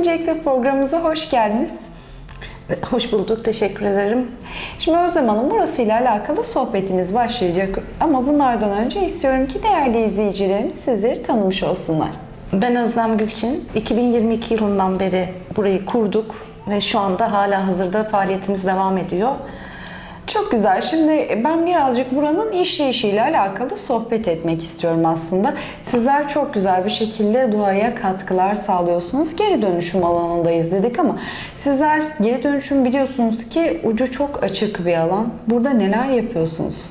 Öncelikle programımıza hoş geldiniz. Hoş bulduk, teşekkür ederim. Şimdi Özlem Hanım burasıyla alakalı sohbetimiz başlayacak. Ama bunlardan önce istiyorum ki değerli izleyicilerimiz sizleri tanımış olsunlar. Ben Özlem Gülçin. 2022 yılından beri burayı kurduk ve şu anda hala hazırda faaliyetimiz devam ediyor. Çok güzel. Şimdi ben birazcık buranın işleyişiyle alakalı sohbet etmek istiyorum aslında. Sizler çok güzel bir şekilde doğaya katkılar sağlıyorsunuz. Geri dönüşüm alanındayız dedik ama sizler geri dönüşüm biliyorsunuz ki ucu çok açık bir alan. Burada neler yapıyorsunuz?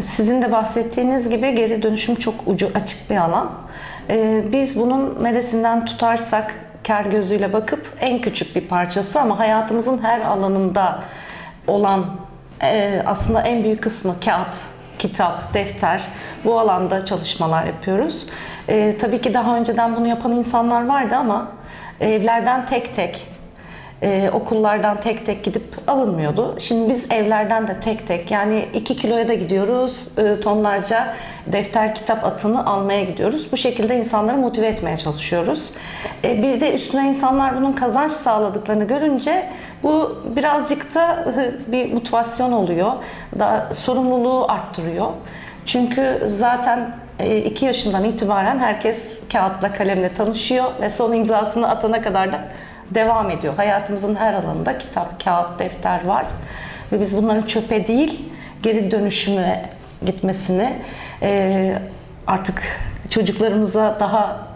Sizin de bahsettiğiniz gibi geri dönüşüm çok ucu açık bir alan. Ee, Biz bunun neresinden tutarsak kar gözüyle bakıp en küçük bir parçası ama hayatımızın her alanında olan e, aslında en büyük kısmı kağıt, kitap, defter bu alanda çalışmalar yapıyoruz. Ee, tabii ki daha önceden bunu yapan insanlar vardı ama evlerden tek tek ee, okullardan tek tek gidip alınmıyordu. Şimdi biz evlerden de tek tek yani 2 kiloya da gidiyoruz. e, tonlarca defter kitap atını almaya gidiyoruz. Bu şekilde insanları motive etmeye çalışıyoruz. E, bir de üstüne insanlar bunun kazanç sağladıklarını görünce bu birazcık da bir motivasyon oluyor. Da sorumluluğu arttırıyor. Çünkü zaten 2 yaşından itibaren herkes kağıtla kalemle tanışıyor ve son imzasını atana kadar da devam ediyor. Hayatımızın her alanında kitap, kağıt, defter var. Ve biz bunların çöpe değil, geri dönüşüme gitmesini e, artık çocuklarımıza daha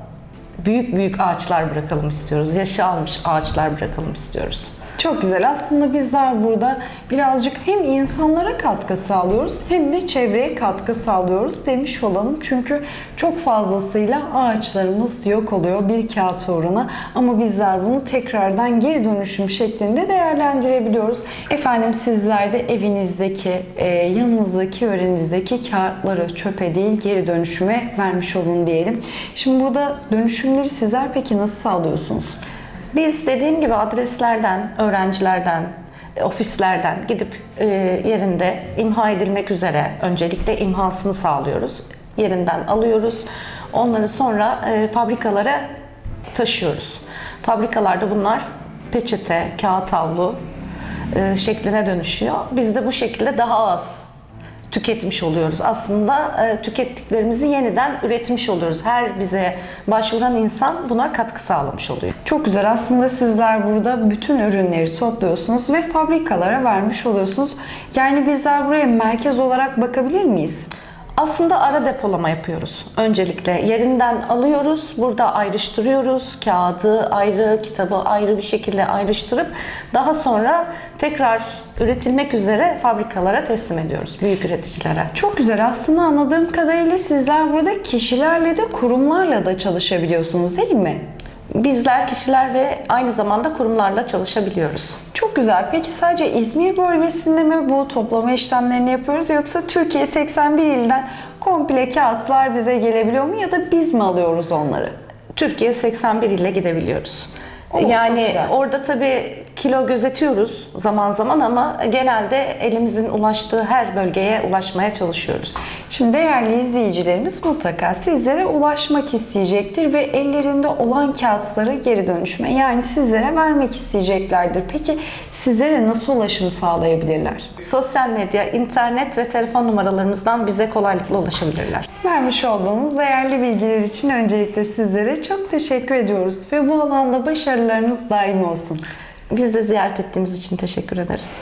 büyük büyük ağaçlar bırakalım istiyoruz. Yaşı almış ağaçlar bırakalım istiyoruz. Çok güzel. Aslında bizler burada birazcık hem insanlara katkı sağlıyoruz hem de çevreye katkı sağlıyoruz demiş olalım. Çünkü çok fazlasıyla ağaçlarımız yok oluyor bir kağıt uğruna. Ama bizler bunu tekrardan geri dönüşüm şeklinde değerlendirebiliyoruz. Efendim sizler de evinizdeki, e, yanınızdaki, öğrenizdeki kağıtları çöpe değil geri dönüşüme vermiş olun diyelim. Şimdi burada dönüşümleri sizler peki nasıl sağlıyorsunuz? Biz dediğim gibi adreslerden, öğrencilerden, e, ofislerden gidip e, yerinde imha edilmek üzere öncelikle imhasını sağlıyoruz. Yerinden alıyoruz. Onları sonra e, fabrikalara taşıyoruz. Fabrikalarda bunlar peçete, kağıt havlu şekline dönüşüyor. Biz de bu şekilde daha az tüketmiş oluyoruz. Aslında e, tükettiklerimizi yeniden üretmiş oluyoruz. Her bize başvuran insan buna katkı sağlamış oluyor. Çok güzel. Aslında sizler burada bütün ürünleri topluyorsunuz ve fabrikalara vermiş oluyorsunuz. Yani bizler buraya merkez olarak bakabilir miyiz? Aslında ara depolama yapıyoruz. Öncelikle yerinden alıyoruz, burada ayrıştırıyoruz. Kağıdı ayrı, kitabı ayrı bir şekilde ayrıştırıp daha sonra tekrar üretilmek üzere fabrikalara teslim ediyoruz, büyük üreticilere. Çok güzel. Aslında anladığım kadarıyla sizler burada kişilerle de kurumlarla da çalışabiliyorsunuz değil mi? Bizler kişiler ve aynı zamanda kurumlarla çalışabiliyoruz. Çok güzel. Peki sadece İzmir bölgesinde mi bu toplama işlemlerini yapıyoruz yoksa Türkiye 81 ilden komple kağıtlar bize gelebiliyor mu ya da biz mi alıyoruz onları? Türkiye 81 ile gidebiliyoruz. Oo, yani orada tabii kilo gözetiyoruz zaman zaman ama genelde elimizin ulaştığı her bölgeye ulaşmaya çalışıyoruz. Şimdi değerli izleyicilerimiz mutlaka sizlere ulaşmak isteyecektir ve ellerinde olan kağıtları geri dönüşme yani sizlere vermek isteyeceklerdir. Peki sizlere nasıl ulaşım sağlayabilirler? Sosyal medya, internet ve telefon numaralarımızdan bize kolaylıkla ulaşabilirler. Vermiş olduğunuz değerli bilgiler için öncelikle sizlere çok teşekkür ediyoruz ve bu alanda başarılarınız daim olsun. Biz de ziyaret ettiğiniz için teşekkür ederiz.